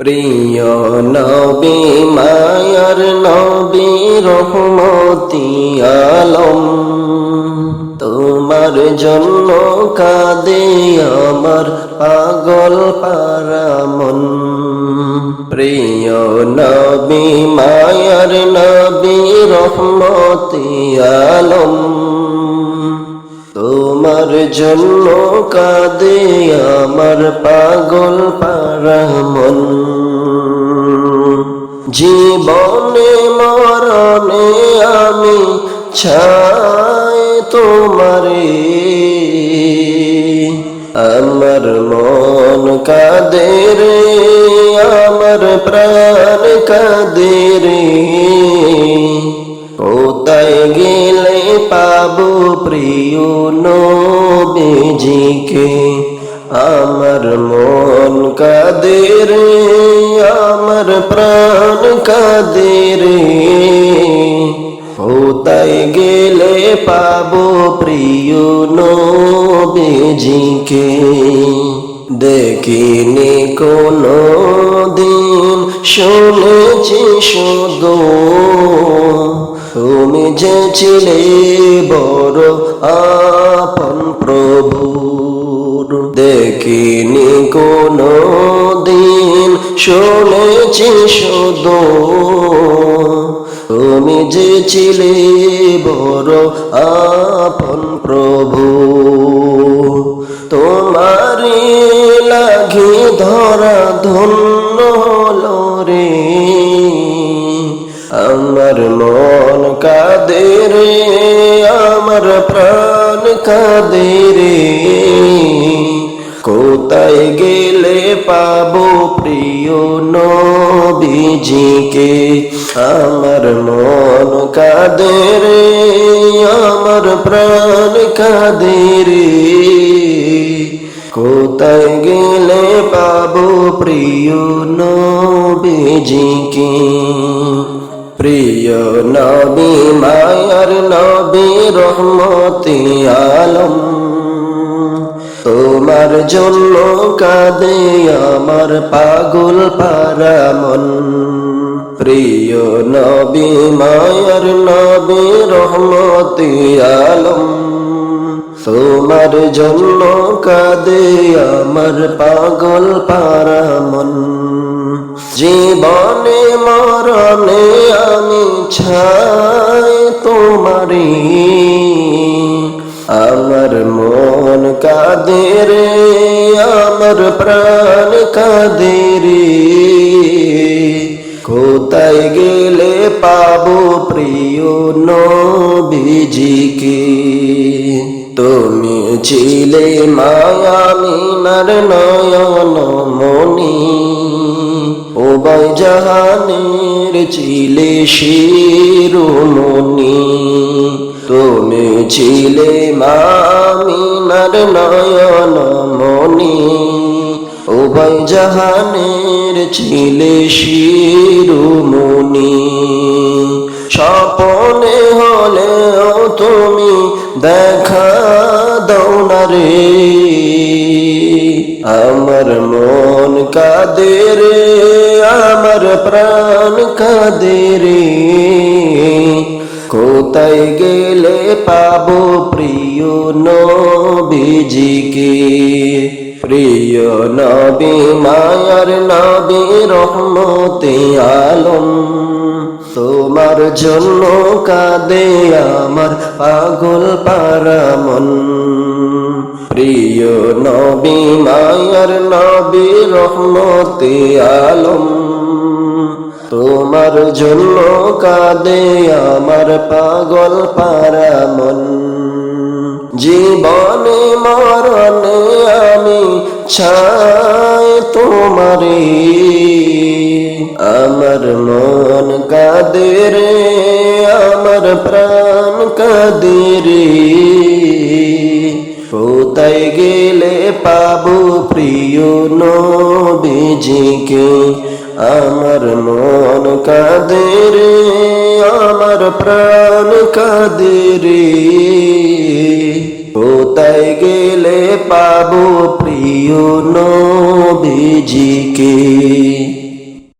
প্রিয় নবী, মায়ার নবী, রহমতি আলম। তোমার জন্য কাঁদে আমার পাগল পারামন। প্রিয় নবী, মায়ার নবী, রহমতি আলম। তোমার জন্য কাঁদে আমার পাগল পারামন। জীবনে মরণে আমি ছাই তোমারে। আমার মন কাঁদে রে, আমার প্রাণ কাঁদে রে। কোথায় গেলে পাবো প্রিয় নবীজিকে। আমার মন কাঁদে রে, আমার প্রাণ কাঁদে রে। কোথায় গেলে পাবো প্রিয় নবীজিকে? দেখিনি কোনো দিন শুনেছি শুধু। তুমি যে ছিলে বড় আপন প্রভুর দেখিনি কোনো দিন শুনেছি শুধু তুমি যে ছিলে বড় আপন প্রভু। তোমারি লাগি ধরা ধন্য হলো আমার মন কাঁদে রে, আমার প্রাণ কাঁদে রে। কোথায় গেলে পাবো প্রিয় নবীজিকে? আমার মন কাঁদে রে, আমার প্রাণ কাঁদে রে। কোথায় গেলে পাবো প্রিয় নবীজিকে? প্রিয় নবী, মায়ার নবী, রহমতি আলম তোমার জন্য কাঁদে আমার পাগল পারামন প্রিয় নবী, মায়ার নবী, রহমতি আলম। তোমার জন্য কাঁদে আমার পাগল পারামন জীবনে মরণে আমি ছাই তোমারি আমার মন কাঁদে রে, আমার প্রাণ কাঁদে রে। কোথায় গেলে পাবো প্রিয় নবীজিকে? তুমি ছিলে মায়া মিনার নয়ন মনি ওবাই জাহানের ছিলে শিরোমণি। তুমি ছিলে মামিনার নয়ন মনি। উভয় জাহানের ছিলে শিরোমণি। স্বপনে হলেও তুমি দেখা দাও না রে। আমার মন কাঁদে রে, আমার প্রাণ কাঁদে রে। কোথায় গেলে পাবো প্রিয় নবীজিকে? প্রিয় নবী, মায়ার নবী, রহমতে আলম। তোমার জন্য কাঁদে আমার পাগল পারামন প্রিয় নবী, মায়ার নবী, রহমতে আলম। তোমার জন্য কাঁদে আমার পাগল পারামন জীবনে মরণে আমি ছাই তোমারে। আমার মন কাঁদে রে, আমার প্রাণ কাঁদে রে। কোথায় গেলে পাবো প্রিয় নবীজিকে? আমার মন কাদেরে আমার প্রাণ কাদেরে। কোথায় গেলে পাবো প্রিয় নবীজিকে?